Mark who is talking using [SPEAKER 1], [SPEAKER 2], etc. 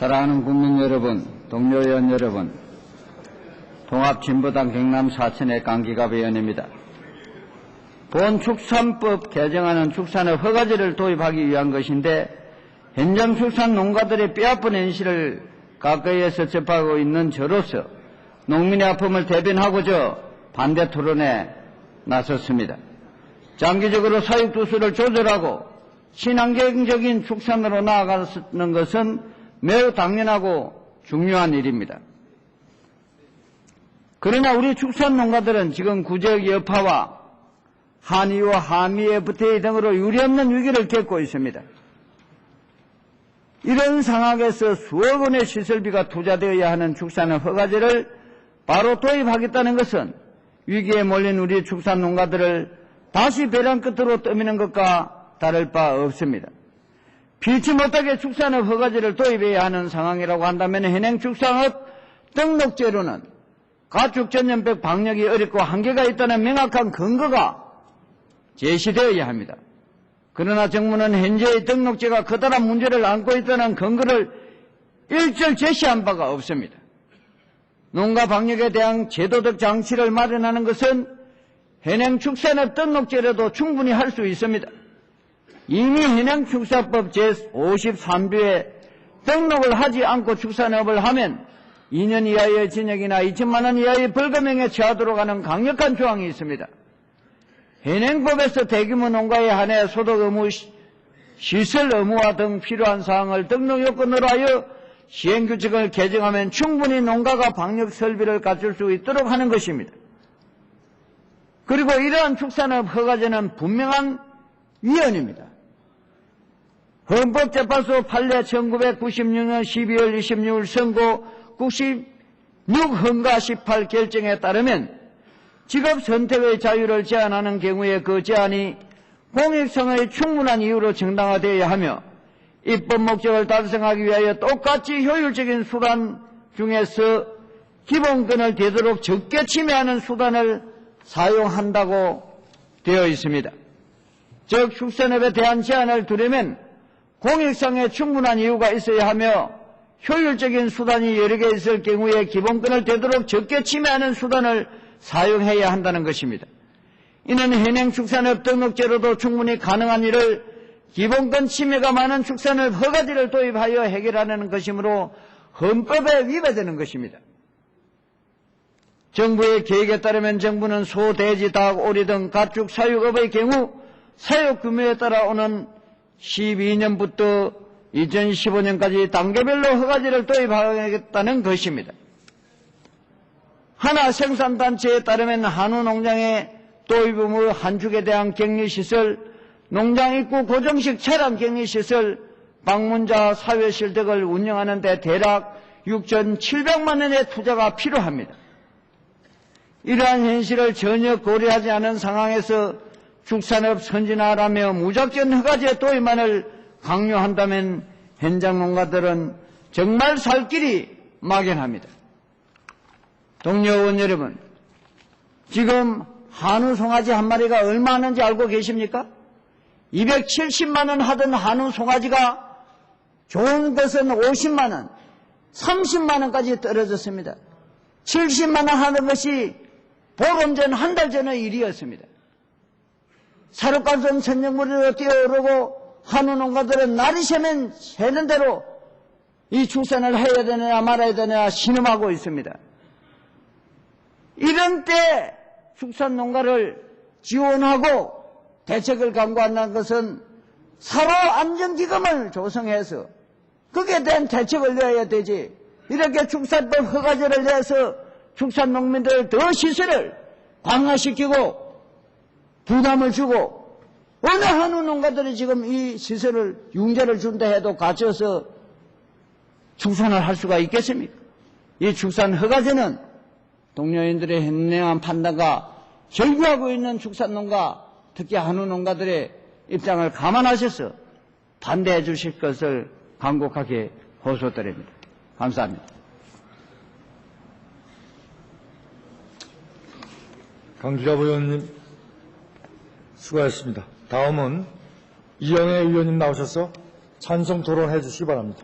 [SPEAKER 1] 사랑하는 국민 여러분, 동료 의원 여러분, 통합진보당 경남 사천의 강기갑 의원입니다. 본 축산법 개정안은 축산업 허가제를 도입하기 위한 것인데 현장 축산 농가들의 뼈아픈 현실을 가까이에서 접하고 있는 저로서 농민의 아픔을 대변하고자 반대 토론에 나섰습니다. 장기적으로 사육 두수를 조절하고 친환경적인 축산으로 나아가는 것은 매우 당연하고 중요한 일입니다. 그러나 우리 축산 농가들은 지금 구적 여파와 한의와 한미의 부태의 등으로 유리없는 위기를 겪고 있습니다. 이런 상황에서 수억 원의 시설비가 투자되어야 하는 축산업 허가제를 바로 도입하겠다는 것은 위기에 몰린 우리 축산 농가들을 다시 배란 끝으로 떠미는 것과 다를 바 없습니다. 필치 못하게 축산업 허가제를 도입해야 하는 상황이라고 한다면 현행 축산업 등록제로는 가축 전염병 방역이 어렵고 한계가 있다는 명확한 근거가 제시되어야 합니다. 그러나 정부는 현재의 등록제가 커다란 문제를 안고 있다는 근거를 일절 제시한 바가 없습니다. 농가 방역에 대한 제도적 장치를 마련하는 것은 현행 축산업 등록제로도 충분히 할 수 있습니다. 이미 현행 축사법 제53조에 등록을 하지 않고 축산업을 하면 2년 이하의 징역이나 2천만 원 이하의 벌금형에 처하도록 하는 강력한 조항이 있습니다. 현행법에서 대규모 농가에 한해 소득 의무, 시설 의무화 등 필요한 사항을 등록 요건으로 하여 시행규칙을 개정하면 충분히 농가가 방역 설비를 갖출 수 있도록 하는 것입니다. 그리고 이러한 축산업 허가제는 분명한 위헌입니다. 헌법재판소 판례 1996년 12월 26일 선고 96헌가 18 결정에 따르면 직업 선택의 자유를 제한하는 경우에 그 제한이 공익성의 충분한 이유로 정당화되어야 하며 입법 목적을 달성하기 위하여 똑같이 효율적인 수단 중에서 기본권을 되도록 적게 침해하는 수단을 사용한다고 되어 있습니다. 즉 축산업에 대한 제한을 두려면 공익성에 충분한 이유가 있어야 하며 효율적인 수단이 여러 개 있을 경우에 기본권을 되도록 적게 침해하는 수단을 사용해야 한다는 것입니다. 이는 현행 축산업 등록제로도 충분히 가능한 일을 기본권 침해가 많은 축산업 허가제를 도입하여 해결하는 것이므로 헌법에 위배되는 것입니다. 정부의 계획에 따르면 정부는 소, 돼지, 닭, 오리 등 가축 사육업의 경우 사육 규모에 따라 오는 12년부터 2015년까지 단계별로 허가제를 도입하겠다는 것입니다. 하나 생산단체에 따르면 한우 농장의 도입 의무 한축에 대한 격리시설, 농장 입구 고정식 차량 격리시설, 방문자 사회실 등을 운영하는 데 대략 6,700만 원의 투자가 필요합니다. 이러한 현실을 전혀 고려하지 않은 상황에서 축산업 선진화라며 무작정 허가제 도입만을 강요한다면 현장 농가들은 정말 살 길이 막연합니다. 동료 의원 여러분, 지금 한우 송아지 한 마리가 얼마 하는지 알고 계십니까? 270만 원 하던 한우 송아지가 좋은 것은 50만 원, 30만 원까지 떨어졌습니다. 70만 원 하는 것이 보름 전, 한 달 전의 일이었습니다. 사료값은 천정물로 뛰어오르고 한우 농가들은 날이 새면 새는 대로 이 출산을 해야 되느냐 말아야 되느냐 신음하고 있습니다. 이런 때 축산 농가를 지원하고 대책을 강구한다는 것은 사로 안전기금을 조성해서 거기에 대한 대책을 내야 되지. 이렇게 축산법 허가제를 내서 축산 농민들 더 시설을 강화시키고 부담을 주고 어느 한우 농가들이 지금 이 시설을 융자를 준다 해도 갖춰서 축산을 할 수가 있겠습니까? 이 축산 허가제는 동료인들의 현명한 판단과 절규하고 있는 축산농가, 특히 한우 농가들의 입장을 감안하셔서 반대해 주실 것을 간곡하게 호소드립니다. 감사합니다.
[SPEAKER 2] 강주갑 의원님 수고하셨습니다. 다음은 이영애 의원님 나오셔서 찬성 토론해 주시기 바랍니다.